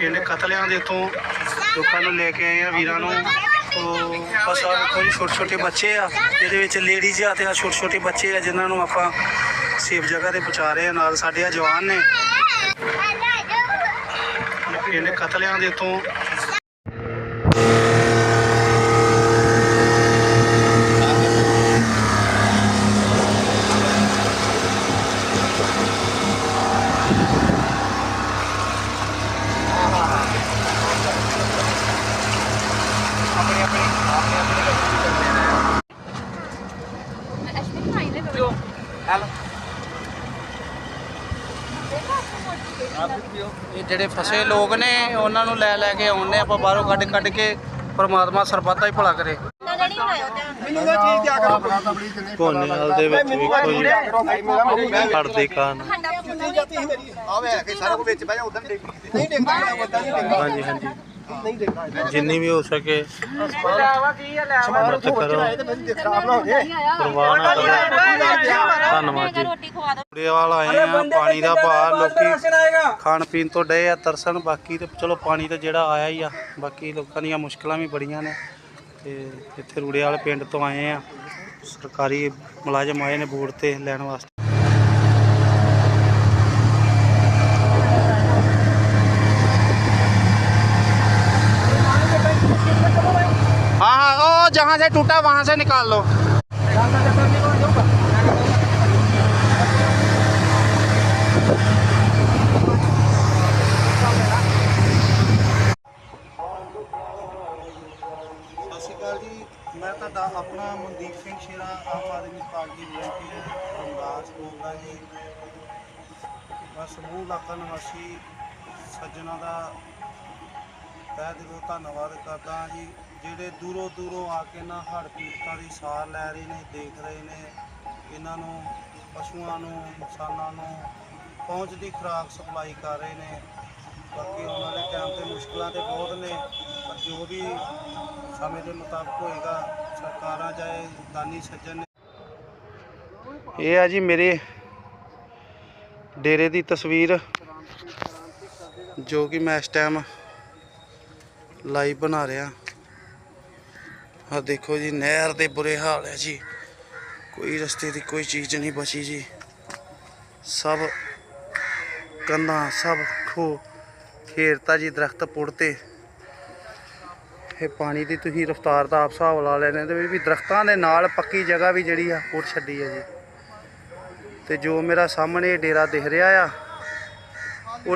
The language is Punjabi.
ਇਹਨੇ ਕਤਲਿਆਂ ਦੇ ਤੋਂ ਲੋਕਾਂ ਨੂੰ ਲੈ ਕੇ ਆਏ ਆ, ਵੀਰਾਂ ਨੂੰ। ਤੋਂ ਬਸ ਆ ਕੋਈ ਛੋਟੇ ਛੋਟੇ ਬੱਚੇ ਆ। ਇਹਦੇ ਵਿੱਚ ਲੇਡੀਜ਼ ਆ ਤੇ ਆ ਛੋਟੇ ਛੋਟੇ ਬੱਚੇ ਆ, ਜਿਨ੍ਹਾਂ ਨੂੰ ਆਪਾਂ ਸੇਫ ਜਗ੍ਹਾ ਤੇ ਪਹੁੰਚਾ ਰਹੇ ਆ ਨਾਲ ਸਾਡੇ ਆ ਜਵਾਨ ਨੇ। ਇਹਨੇ ਕਤਲਿਆਂ ਦੇ ਤੋਂ ਇਹ ਜਿਹੜੇ ਫਸੇ ਲੋਕ ਨੇ ਉਹਨਾਂ ਨੂੰ ਲੈ ਲੈ ਕੇ ਆਉਣੇ ਆਪਾਂ ਬਾਹਰੋਂ ਕੱਢ ਕੱਢ ਕੇ ਪਰਮਾਤਮਾ ਸਰਬੱਤਾ ਹੀ ਭਲਾ ਕਰੇ। ਦੇ ਵਿੱਚ ਜੀ ਹਾਂਜੀ ਹਾਂਜੀ। ਜਿੰਨੀ ਵੀ ਹੋ ਸਕੇ। ਕਰੋ। ਪਰਵਾਹ ਨਾ ਕਰੋ ਧੰਨਵਾਦ ਜੀ। ਰੋਟੀ ਖਵਾ ਦੋ ਕੁੜੇਵਾਲ ਆਏ ਆ ਪਾਣੀ ਦਾ ਭਾਰ ਲੋਕੀ ਖਾਣ ਪੀਣ ਤੋਂ ਡਏ ਆ ਤਰਸਣ ਬਾਕੀ ਤੇ ਚਲੋ ਪਾਣੀ ਤਾਂ ਜਿਹੜਾ ਆਇਆ ਹੀ ਆ। ਬਾਕੀ ਲੋਕਾਂ ਦੀਆਂ ਮੁਸ਼ਕਲਾਂ ਵੀ ਬੜੀਆਂ ਨੇ ਤੇ ਇੱਥੇ ਰੂੜੇਵਾਲ ਪਿੰਡ ਤੋਂ ਆਏ ਆ। ਸਰਕਾਰੀ ਮੁਲਾਜ਼ਮ ਆਏ ਨੇ ਬੋਰਡ ਤੇ ਲੈਣ ਵਾਸਤੇ। जहाँ से टूटा वहाँ से निकाल लो ਸਤਿ ਸ਼੍ਰੀ ਅਕਾਲ ਜੀ ਮੈਂ ਤੁਹਾਡਾ ਆਪਣਾ ਮਨਦੀਪ ਸਿੰਘ ਸ਼ੇਰਾ ਆਮ ਆਦਮੀ ਪਾਰਟੀ ਵਲੰਟੀਅਰ ਰਮਦਾਸ ਬੋਲਦਾ ਜੀ ਮੈਂ ਸਮੂਹ ਇਲਾਕਾ ਨਿਵਾਸੀ ਸੱਜਣਾ ਦਾ ਤਹਿ ਦਿਲੋਂ ਧੰਨਵਾਦ ਕਰਦਾ ਹਾਂ ਜੀ, ਜਿਹੜੇ ਦੂਰੋਂ ਦੂਰੋਂ ਆ ਕੇ ਨਾ ਹੜ੍ਹ ਪੀੜਤਾਂ ਦੀ ਸਾਰ ਲੈ ਰਹੇ ਨੇ, ਦੇਖ ਰਹੇ ਨੇ, ਇਹਨਾਂ ਨੂੰ, ਪਸ਼ੂਆਂ ਨੂੰ, ਇਨਸਾਨਾਂ ਨੂੰ, ਪਹੁੰਚ ਦੀ ਖੁਰਾਕ ਸਪਲਾਈ ਕਰ ਰਹੇ ਨੇ। ਬਾਕੀ ਉਹਨਾਂ ਦੇ ਟਾਈਮ ਤੇ ਮੁਸ਼ਕਲਾਂ ਤੇ ਬਹੁਤ ਨੇ, ਪਰ ਜੋ ਵੀ ਸਮੇਂ ਦੇ ਮੁਤਾਬਕ ਹੋਏਗਾ, ਸਰਕਾਰਾਂ ਚਾਹੇ ਦਾਨੀ ਸੱਜਣ ਨੇ ਇਹ ਆ ਜੀ ਮੇਰੇ ਡੇਰੇ ਦੀ ਤਸਵੀਰ, ਜੋ ਕਿ ਮੈਂ ਇਸ ਟਾਈਮ ਲਾਈਵ ਬਣਾ ਰਿਹਾ। ਆ ਦੇਖੋ ਜੀ, ਨਹਿਰ ਦੇ ਬੁਰੇ ਹਾਲ ਹੈ ਜੀ। ਕੋਈ ਰਸਤੇ ਦੀ ਕੋਈ ਚੀਜ਼ ਨਹੀਂ ਬਚੀ ਜੀ। ਸਭ ਕੰਧਾਂ, ਸਭ ਖੋ ਖੇਰਤਾ ਜੀ ਦਰਖਤ ਪੁੱਟਤੇ ਇਹ ਪਾਣੀ ਦੀ ਤੁਸੀਂ ਰਫ਼ਤਾਰ ਦਾ ਆਪ ਹਿਸਾਬ ਲਾ ਲੈਣੇ ਤੇ ਵੀ ਦਰਖਤਾਂ ਦੇ ਨਾਲ ਪੱਕੀ ਜਗ੍ਹਾ ਵੀ ਜਿਹੜੀ ਆ ਪੁੱਟ ਛੱਡੀ ਹੈ ਜੀ। ਤੇ ਜੋ ਮੇਰਾ ਸਾਹਮਣੇ ਡੇਰਾ ਦਿਖ ਰਿਹਾ ਆ